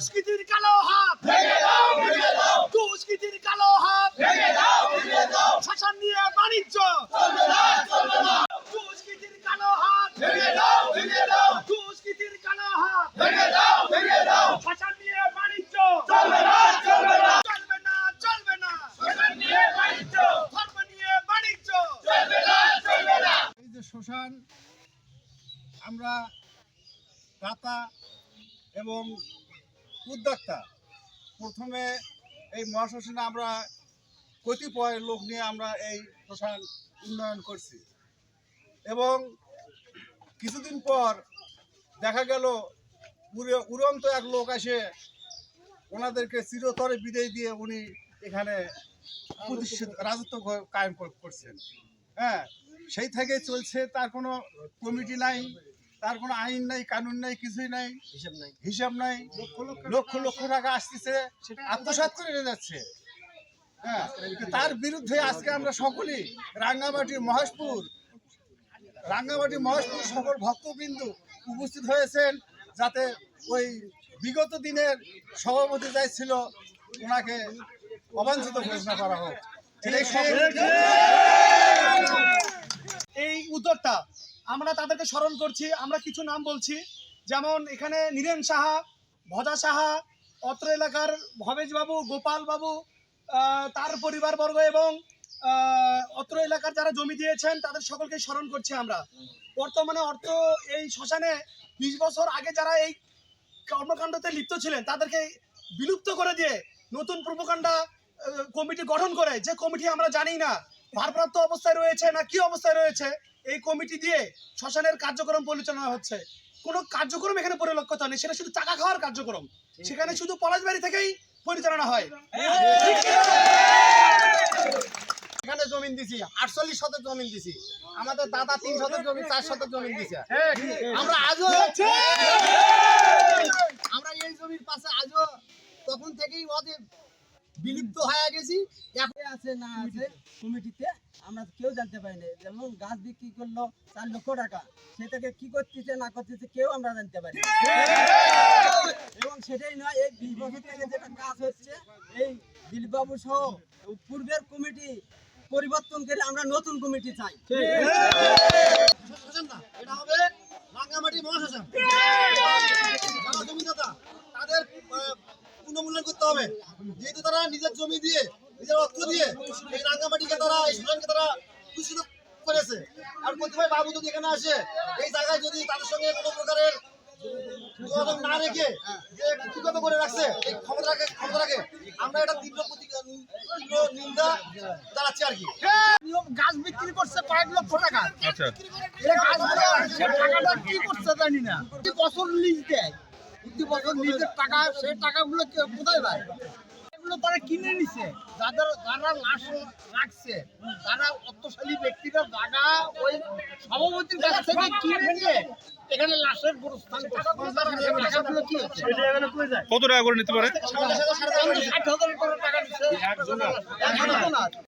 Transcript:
দুষ্কৃতির কালো হাত। দুষ্কৃতির কালো হাত। শাসন নিয়ে বাণিজ্য। দুষ্কৃতির কালো হাত। দুষ্কৃতির কালো হাত। শাসন নিয়ে বাণিজ্য। চলবে না চলবে না। চলবে না চলবে না। শাসন নিয়ে বাণিজ্য। ধর্ম নিয়ে বাণিজ্য। চলবে না চলবে না। এই যে শ্মশান আমরা দাতা এবং উদ্যোক্তা। প্রথমে এই মহাশ্মশানে আমরা কতিপয় লোক নিয়ে আমরা এই শ্মশান উন্নয়ন করছি। এবং কিছুদিন পর দেখা গেল, উড়ে- উড়ন্ত এক লোক এসে ওনাদেরকে চিরতরে বিদায় দিয়ে উনি এখানে প্রতিষ্ঠিত, রাজত্ব কায়েম করছেন। হ্যাঁ সেই থেকে চলছে, তার কোনো কমিটি নাই। তার কোনো আইন নাই কানুন নাই কিছুই নাই হিসাব নাই। হিসাব নাই। লক্ষ লক্ষ টাকা আসতেছে আত্মসাৎ করে নিয়ে যাচ্ছে। হ্যাঁ তার বিরুদ্ধে আজকে আমরা সকলেই রাঙ্গামাটি মহেশপুর রাঙ্গামাটি মহেশপুর সকল ভক্তবিন্দু উপস্থিত হয়েছেন যাতে ওই বিগত দিনের সভাপতি যাই ছিল ওনাকে অবাঞ্ছিত ঘোষণা করা হোক। এটাই আমরা তাদেরকে স্মরণ করছি আমরা কিছু নাম বলছি। যেমন এখানে নীরেন সাহা ভজা সাহা অত্র এলাকার ভবেশ বাবু গোপাল বাবু আহ, তার পরিবারবর্গ এবং অত্র এলাকার যারা জমি দিয়েছেন তাদের সকলকে স্মরণ করছি আমরা। বর্তমানে অর্থ এই শ্মশানে বিশ বছর আগে যারা এই কর্মকাণ্ডতে লিপ্ত ছিলেন তাদেরকে বিলুপ্ত করে দিয়ে নতুন প্রোপকাণ্ডা কমিটি গঠন করে। যে কমিটি আমরা জানি না ভারপ্রাপ্ত অবস্থায় রয়েছে না কি অবস্থায় রয়েছে? এই কমিটি দিয়ে শ্মশানের কার্যক্রম পরিচালনা হচ্ছে। কোনো কার্যক্রম এখানে পরিলক্ষিত নেই সেটা শুধু টাকা খাওয়ার কার্যক্রম। সেখানে শুধু পলাশবাড়ি থেকেই পরিচালনা হয়। এখানে জমিন দিছি, আটচল্লিশ শতক জমিন দিছি। আমাদের দাদা তিন শতক জমি, চার শতক জমিন দিছে। আমরা আজও আমরা এই জমির পাশে আজও তখন থেকেই ওদের বিলুপ্ত হয়ে গেছি। এখন আছে, না আছে, কমিটিতে আমরা কেউ জানতে পারি না যেমন গাছ বিক্রি করল চার লক্ষ টাকা সেটাকে কি করতেছে, না করতেছে, কেউ আমরা জানতে পারি এবং সেটাই নয়, এই বিশ বছর থেকে যেটা কাজ হচ্ছে, এই দিলীপবাবু সহ পূর্বের কমিটি পরিবর্তন করে আমরা নতুন কমিটি চাই। তাদের পুনর্মূল্যায়ন করতে হবে। যেহেতু তারা নিজের জমি দিয়ে নিজের অর্থ দিয়ে এই রাঙ্গামাটিকে তারা এই তারা দূষিত করেছে। আর কতিপয় বাবু যদি এখানে আসে এই জায়গায় যদি তাদের সঙ্গে কোনো প্রকারের যোগাযোগ না রেখে যে করে রাখছে এই ক্ষমতাকে ক্ষমতাকে আমরা এটা তীব্র নিন্দা জানাচ্ছি আর কি। গাছ বিক্রি করছে কয়েক লক্ষ টাকা। আচ্ছা। টাকাটা কি করছে জানি না। প্রতি বছর লিজ দেয়। প্রতি বছর লিজের টাকা সেই টাকাগুলো কে- কোথায় পায়? এগুলো তারা কিনে নিছে যাদের যারা লাশ রাখছে তারা অর্থশালী ব্যক্তিরা জায়গা ওই সভাপতির কাছ থেকে কিনে নিয়ে এখানে লাশের গুরুস্থান কত টাকা করে নিতে পারে ষাট হাজার টাকা নিচ্ছে একজনের